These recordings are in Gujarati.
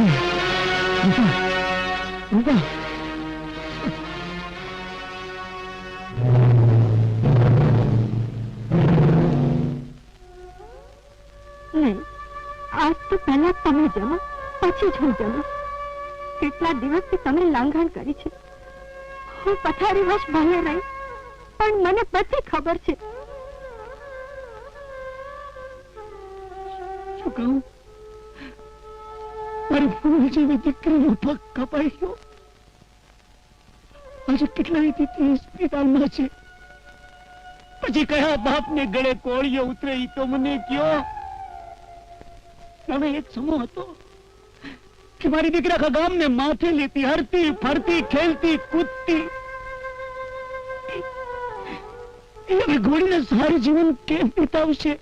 આજ કેટલા દિવસથી તમે લાંઘણ કરી છે. હું પથારી વશ ભલે રહી, પણ મને બધી ખબર છે. મારી ફૂલ જેવી દીકરીનો પગ કપાઈ ગયો. આજે કેટલાય દીકરી હોસ્પિટલમાં છે. પછી કયા બાપને ગળે કોળીઓ ઉતરે ઈ તો મને કયો. હવે એક સમૂહ હતો કે મારી દીકરા આખા ગામને માથે લેતી, હરતી, ફરતી, ખેલતી, કૂદતી. હવે ઘોડીને સારું જીવન કેમ વિતાવશે?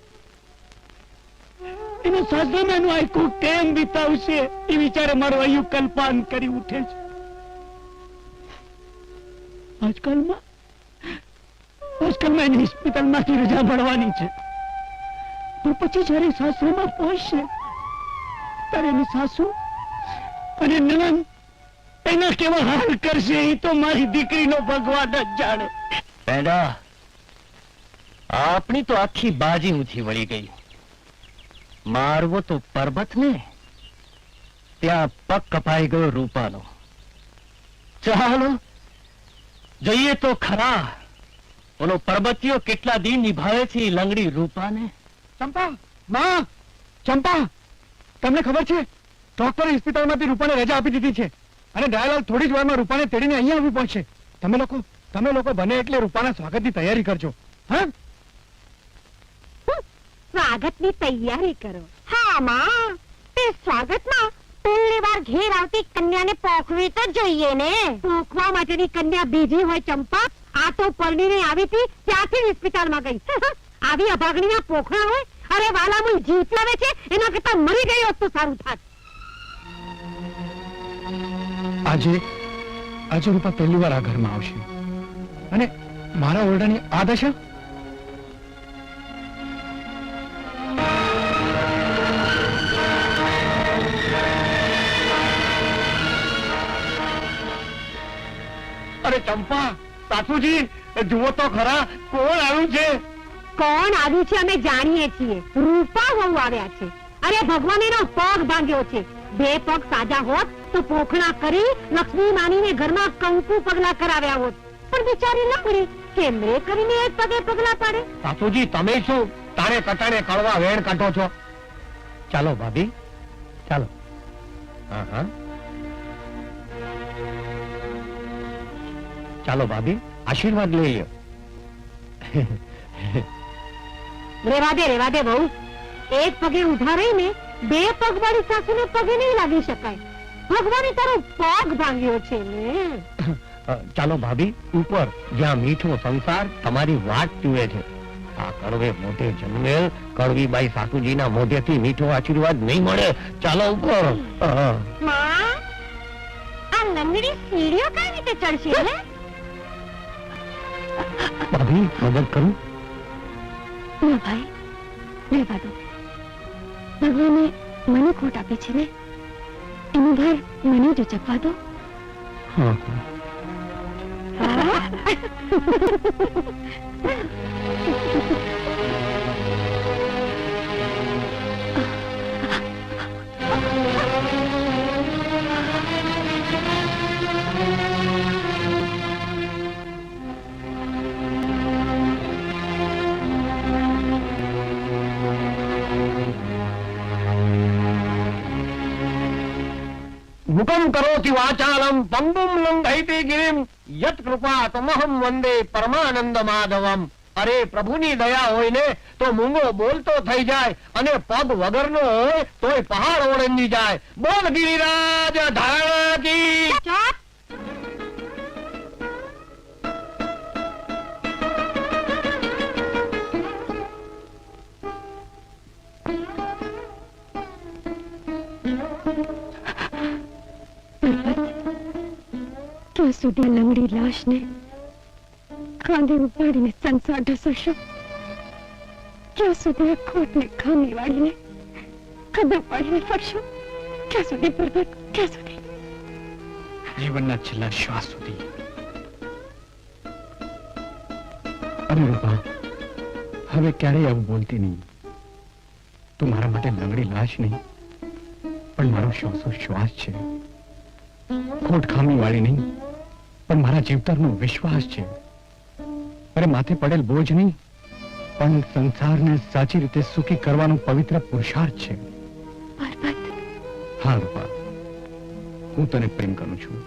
એનો સાસરામાં એનું આખું કેમ વિતાવશે? એ વિચારે મારું અયું કલ્પાન કરી ઉઠે છે. આજકાલમાં આજકાલમાં એની હોસ્પિટલમાંથી રજા મળવાની છે. પણ પછી જયારે સાસરામાં પહોંચશે, ત્યારે એની સાસુ અને નનન એના કેવા હાલ કરશે એ તો મારી દીકરીનો ભગવાન જ જાણે. પેડા આપણી તો આખી બાજી ઊંચી વળી ગઈ. મારવો તો પર્વત ને. ત્યાં પગ કપાઈ ગયો રૂપાનો. ચાલો, જઈએ તો ખરા. ઓલો પર્વતીયો કેટલા દિન નિભાવે છે લંગડી રૂપાને? ચંપા, માં, ચંપા, તમને ખબર છે? ડોક્ટરે હોસ્પિટલમાંથી રૂપાને રજા આપી દીધી છે. અને દયાલાલ થોડી જ વારમાં રૂપાને તેડીને અહીંયા આવી પહોંચશે. તમે લોકો તમે લોકો બને એટલે રૂપાના સ્વાગતની તૈયારી કરજો. હા? સ્વાગતની તૈયારી કરો. હા માં. તે સ્વાગતમાં પહેલી વાર ઘેર આવતી કન્યાને પોખવી તો જોઈએ ને. પોખવા માટેની કન્યા બીજી હોય ચંપા આ તો પરણીને આવી હતી ત્યાંથી હોસ્પિટલમાં ગઈ. આવી અભાગણીના પોખણા હોય અરે વાલામુલ જીવલાવે છે એના કરતા મરી ગઈ હોત તો સારું થાત. આજે આજે રૂપા પહેલી વાર આ ઘરમાં આવશે. અને મારા ઓરડાની આ દશા? ચંપા સાસુજી જુઓ તો ખરા કોણ આવ્યું છે? કોણ આવ્યું છે અમે જાણીએ છીએ. રૂપા વહુ આવ્યા છે. અરે ભગવાન એનો પગ ભાંગ્યો છે. બે પગ સાજા હોત તો પોખણા કરી લક્ષ્મી માનીને ઘરમાં કંકુ પગલા કરાવ્યા હોત. પણ બિચારી લકડી કેમરે કરીને એક પગે પગલા પાડે? સાસુજી તમે શું તારે કટાણે કળવા વેણ કાઢો છો? ચાલો ભાભી ચાલો. હા હા. ચાલો ભાભી આશીર્વાદ લઈ લો રેવા દે રેવા દે બહુ. એક પગે ઊભા રહીને બે પગ વાળી સાસુને પગે નહીં લાગી શકાય. ભગવાને તારો પગ ભાંગ્યો છે ને. ચાલો ભાભી ઉપર જ્યાં મીઠો સંસાર તમારી વાટ જુએ છે. આ કડવે મોઢે જન્મેલ કડવી બાઈ સાસુજીના મોઢેથી મીઠો આશીર્વાદ નહીં મળે. ચાલો ઉપર. આ લંગડી સીડીઓ કઈ રીતે ચડશે ભાભી મદદ કરું? ના ભાઈ રહેવા દો. ભગવાને મને ખોટ આપી છે ને? એનો ભાર મને જ ઉચકવા દો. હા. મુકમ કરોતિ વાચાલમ પંગુમ લંઘયતે ગિરિમ યત કૃપા તમહમ વંદે પરમાનંદ માધવમ અરે પ્રભુની દયા હોય ને તો મૂંગો બોલતો થઈ જાય અને પગ વગરનો હોય તોય પહાડ ઓળંગી જાય બોલ ગિરિરાજ ધારણા કી ક્યાં સુધી લંગડી લાશને ખાંદે ઉપાડીને સંસાર ઢસશો ક્યાં સુધી ખોટને ખામી વાળીને કદમ પાડીને ફરશો? ક્યાં સુધી પર્વત? ક્યાં સુધી? જીવનના છેલ્લા શ્વાસ સુધી. અરે રૂપા, હવે ક્યારેય આવું બોલતી નહીં. તું મારા માટે લંગડી લાશ નહીં, પણ મારો શ્વાસો શ્વાસ છે. ખોટ ખામી વાળી નહીં. પણ મારા જીવતરનો વિશ્વાસ છે. અરે માથે પડેલ બોજ નહીં પણ સંસારને સાચી રીતે સુખી કરવાનો પવિત્ર પુરુષાર્થ છે. હા રૂપા. હું તને પ્રેમ કરું છું.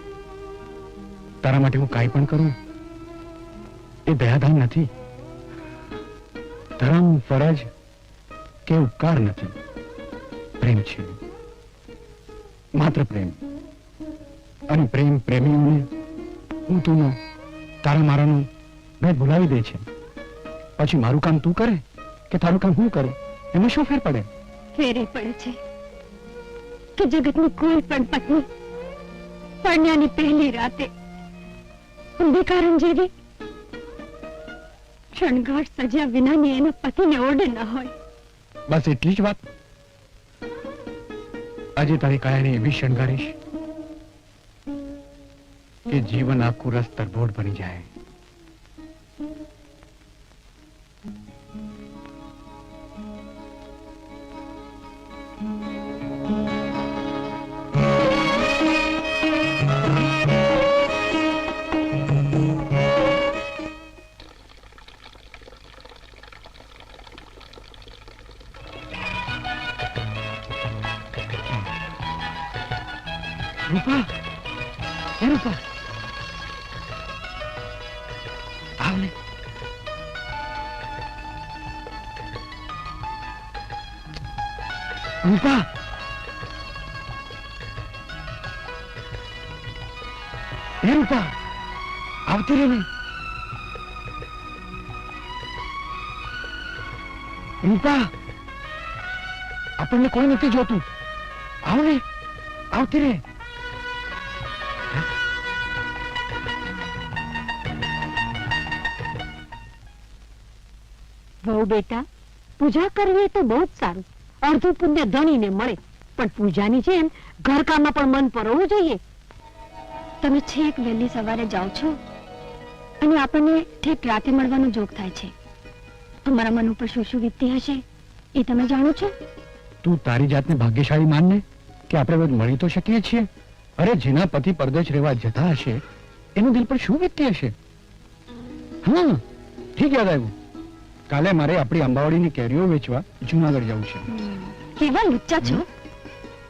તારા માટે હું કાંઈ પણ કરું એ દયાધાન નથી. ધર્મ ફરજ કે ઉપકાર નથી. પ્રેમ છે. માત્ર પ્રેમ. અને પ્રેમ પ્રેમીઓને હું તું તારા મારાનું ભેદ ભૂલાવી દે છે. પછી મારું કામ તું કરે કે તારું કામ હું કરું? એમાં શું ફેર પડે? ફેરે પડે છે કે જગતની કોઈ પણ પત્ની પરણ્યાની પહેલી રાતે અંધકારણ જેવી શણગાર સજ્યા વિનાની એના પતિને ઓરડે ન હોય. બસ એટલી જ વાત. આજે તારી કાયાને એવી શણગારીશ કે જીવન આખું રસ તરબોળ બની જાય. રૂપા. એ રૂપા, આવતી રે ને? રૂપા, આપણને કોઈ નથી જોતું. આવ ને, આવતી રે વહુ બેટા, પૂજા કરવી તો બહુ જ સારું. અડધું પુણ્ય ધણીને મળે. પણ પૂજાની જેમ ઘરકામમાં પણ મન પરવવું જોઈએ. તમે છેક વહેલી સવારે જાઓ છો. અને આપણને ઠેક રાતે મળવાનો જોગ થાય છે. તમારા મન ઉપર શું શું વીતતી હશે એ તમે જાણો છો? તું તારી જાતને ભાગ્યશાળી માનને કે આપણે રોજ મળી તો શકીએ છીએ? અરે જેના પતિ પરદેશ રહેવા જતા હશે એનું દિલ પર શું વીતતી હશે? હા ઠીક યાદ આવ્યું. કાલે મારે આપણી અંબાવાડીની કેરીઓ વેચવા જુનાગઢ જવું છે. કેવા લુચ્ચા છો?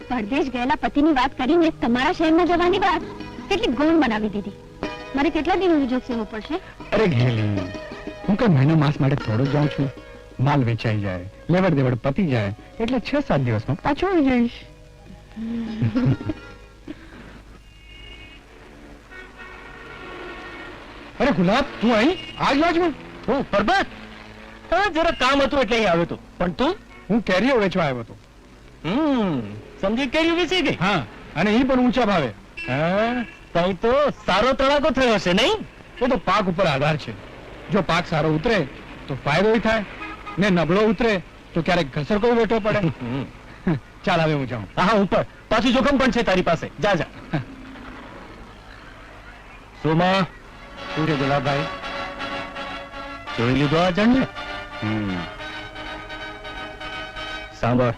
પરદેશ ગયેલા પતિની વાત કરીને તમારા શહેરમાં જવાની વાત કેટલી ગૌણ બનાવી દીધી. મારે કેટલા દિનોનું જોગ સેવો પડશે? અરે ઘેલી હું કઈ મહિનો માસ માટે થોડો જાઉં છું. માલ વેચાઈ જાય લેવડ દેવડ પતી જાય એટલે છ સાત દિવસમાં પાછો આવી જઈશ. અરે ગુલાબ તું અહીં? આજ બાજુ હું પરબત? હા જરા કામ હતું એટલે અહીં આવ્યો હતો. પણ તું? હું કેરીઓ વેચવા આવ્યો હતો. હમ સમજી કેરી વેચી ગઈ? હા અને એ પણ ઊંચા ભાવે. હા તઈ તો સારો તડાકો થયો હશે નહીં? એ તો પાક ઉપર આધાર છે. જો પાક સારો ઉતરે તો ફાયદો થાય. ને નબળો ઉતરે તો ક્યારેક ઘસર કોઈ વેઠવો પડે. ચાલ હવે હું જાઉં. હા ઉપર પાછું જોખમ પણ છે તારી પાસે. જા જા. સોમા છે ગુલાબભાઈ જોઈ લીધો આ જણને? સાંભળ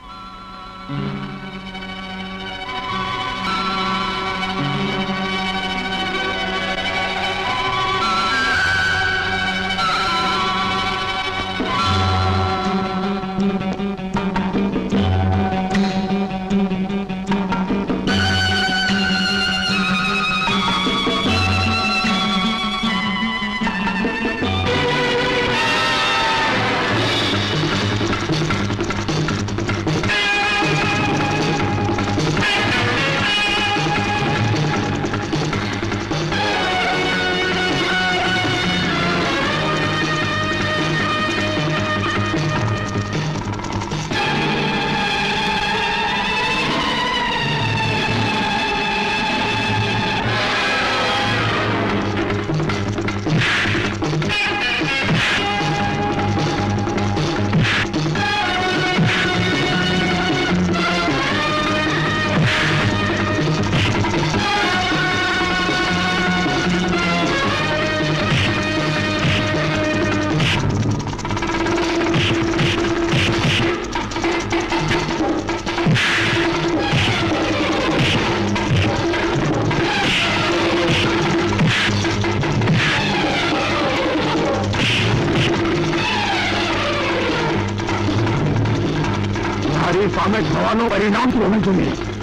ઇન્ફામેટ થવાનું પરિણામ જોવું જોઈએ.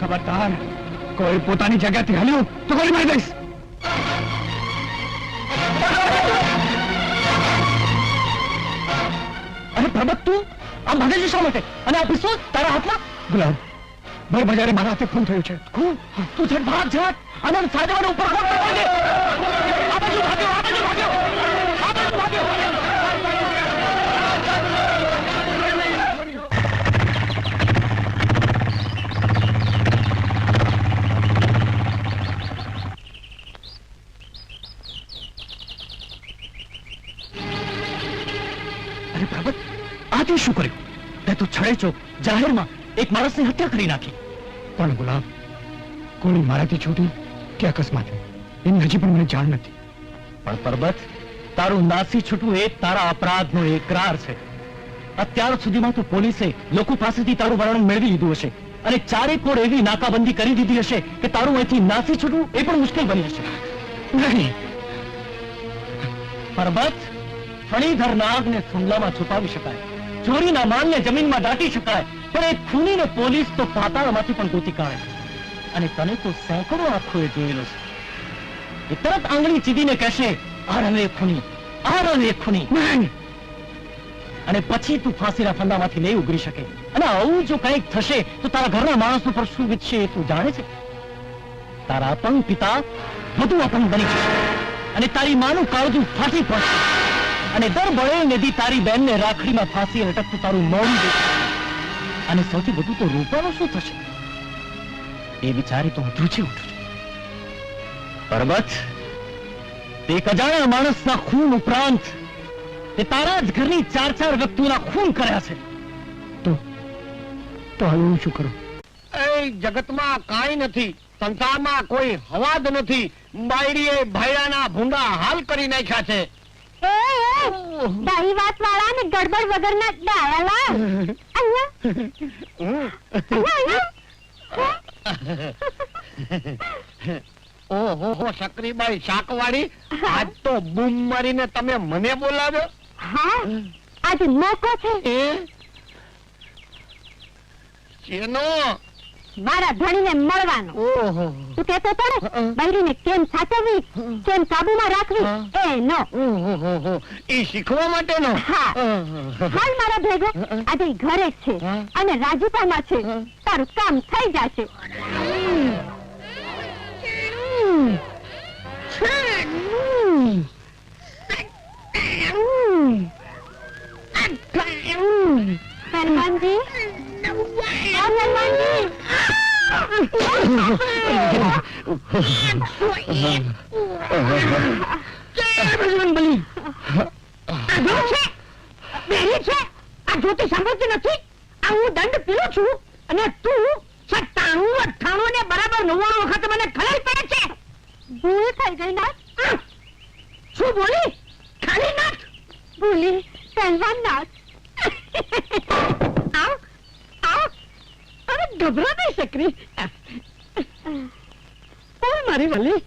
ખબરદાર કોઈ પોતાની જગ્યાથી હલ્યું તો ગોળી મારી દઈશ. અરે પ્રબત તું આ છે શા માટે? અને આ પિસ્તોલ તારા હાથમાં? ગુલાબ ભાઈ બજારે મારા હાથે ખૂન થયું છે. ખૂબ તું છે ભાગ ઝટ આનંદ સાજવાનો ઉપર આ બાજુ ભાગ્યો આ બાજુ ભાગ્યો અરે પ્રભત આ શું કર્યું? તે તો છડે ચોક, જાહેરમાં એક માણસની હત્યા કરી નાખી. પણ ગુલાબ ગોળી મારાથી છૂટી? કે અકસ્માત? એની હજી પણ મને જાણ નથી. પણ પરબત, તારું નાસી છૂટવું એ તારા અપરાધનો એકરાર છે. અત્યાર સુધીમાં તો પોલીસે લોકો પાસેથી તારું વર્ણન મેળવી લીધું હશે. અને ચારે કોર એવી નાકાબંધી કરી દીધી હશે કે તારું અહીંથી નાસી છૂટવું એ પણ મુશ્કેલ બની હશે. નહીં. પરબત ફણીધર નાગને થુંગલામાં છુપાવી શકાય. ચોરીના માલને જમીનમાં દાટી શકાય. પણ એ ખૂનીને પોલીસ તો પાતાળમાંથી પણ ગોતી કાઢે. અને તને તો સેંકડો આંખો એ જોયેલો છે. એ તરત આંગળી ચીધીને કહેશે આ રવે ખૂની આ રવે ખૂની. અને પછી તું ફાંસીના ફંદામાંથી નહીં ઉગરી શકે. અને આવું જો કંઈક થશે તો તારા ઘરના માણસો પર શું વીતશે એ તું જાણે છે? તારા અપંગ પિતા વધુ અપંગ બની જશે. અને તારી માનું કાળજું ફાટી પડશે. અને દર ભળે નદી તારી બેનને રાખડીમાં ફાંસી અટકતું તારું મોડું અને સૌથી વધુ તો રૂપાનું શું થશે? એ વિચારી તો હું ધ્રુજી ઉઠું છું. પરબત તે કજાણા માણસના ખૂન ઉપરાંત તે તારા જ ઘરની ચાર ચાર વ્યક્તિઓના ખૂન કર્યા છે. તો તો હવે હું શું કરું? એ જગતમાં કાંઈ નથી. સંસારમાં કોઈ હવાદ નથી. બાયડીએ ભાઈડાના ભૂંડા હાલ કરી નાખ્યા છે. દહી વાત વાળા ને ગડબડ વગરના ડાયાલા અહીંયા. હું? ઓહો હો સક્રીબાઈ શાકવાળી. આજ તો બૂમ મારીને તમે મને બોલાવ્યો? હા આજે મોકો છે. એ શેનો? મારા ધણીને મળવાનો. ઓહો. તું કહેતો હતો ને. બૈરીને કેમ સાચવવી કેમ કાબુમાં રાખવી એ નો. ઓહો ઈ શીખવા માટેનો હા. હાલ મારા ભેગો આજે ઘરે છે. અને રાજીપામાં છે. તારું કામ થઈ જશે. હનુમાનજી? બેરી છે આ જ્યોતિ સાંભળતી નથી આ હું દંડ પીવું છું અને તું સત્તાણું અઠ્ઠાણું ને બરાબર નવ્વાણું વખત મને ખલાઈ પડે છે ભૂલ થઈ ગઈ નાથ શું બોલી ખાલી નાથ ભૂલી પહેલવાન નાથ આવ આવ અરે ગભરા નહીં શકરી બોલ મારી વાલી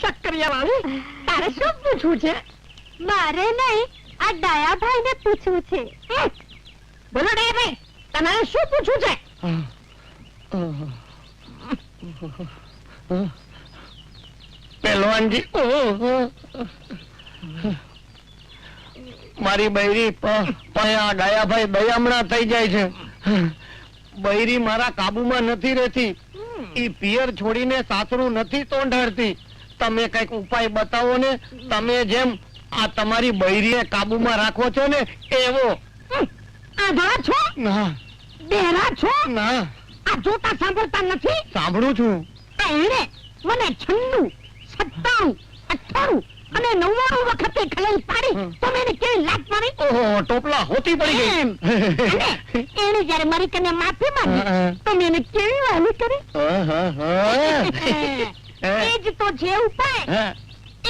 શક્કરિયા વાલી તારે શું પૂછવું છે? મારે નહીં આ ડાયાભાઈ ને પૂછવું છે. બોલો ડાયાભાઈ તમારે શું પૂછવું છે? પહેલવાનજી. મારી બૈરી પણ આ ડાયાભાઈ દયામણા થઈ જાય છે. બૈરી મારા કાબુમાં નથી રહેતી. ઈ પિયર છોડીને સાસરું નથી તોંઢાડતી તમે કંઈક ઉપાય બતાવો ને તમે જેમ આ તમારી બૈરીએ કાબુમાં રાખો છો ને એવો. આધા છો? ના. બેરા છો? ના. આ જોતા સાંભળતા નથી? સાંભળું છું. એણે મને છન્નું સત્તાણું અઠ્ઠાણું અને નવ્વાણું વખતે ખલેલ પાડી તો મેં કેવી લાત મારી ઓહો ટોપલા હોતી પડી ગઈ. એને જ્યારે મારી કને માફી માંગી તો મેં કેવી વાલી કરી. એ જ તો જે ઉપાય.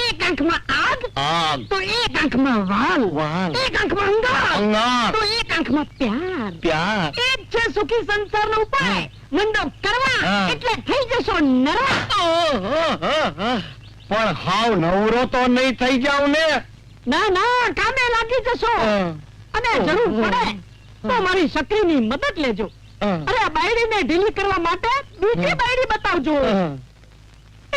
એક આંખમાં આગ આગ. તો એક આંખમાં વાલ વાલ. એક આંખમાં અંગાર અંગાર. તો એક આંખમાં પ્યાર. પ્યાર. એ જ છે સુખી સંસારનો ઉપાય. મંડપ કરવા એટલે થઈ જશો નરવા. પણ હાવ નવરો તો નહીં થઈ જાવ ને? ના ના કામે લાગી જશો. અને જરૂર પડે તો મારી સક્રીની મદદ લેજો. અરે આ બાયડીને ઢીલી કરવા માટે બીજી. બાયડી બતાવજો.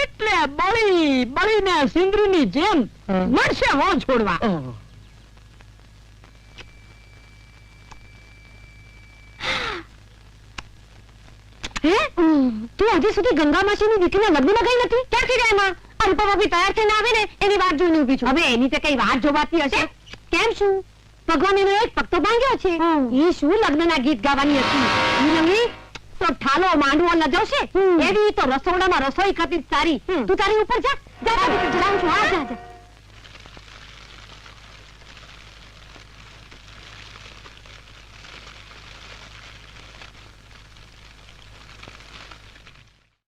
એટલે બળી બળીને સિંદરીની જેમ મળશે હો છોડવા. હે. તું હજી સુધી ગંગા માસીની દીકરીના લગ્નમાં ગઈ નથી? ક્યાંથી ગયા માં? અલ્પા તૈયાર થઈને આવે ને એની વાત જોઈને ઊભી છું. હવે એની તે કઈ વાત જોવાતી હશે? કેમ? શું? ભગવાન એનો એક પગ તો ભાંગ્યો છે ઈ શું લગ્નના ગીત ગાવાની હતી? તો ઠાલો માંડવો લજાવશે? એવી તો રસોડામાં રસોઈ ખાતી સારી તું તારી ઉપર જા જા જા, જા, જા.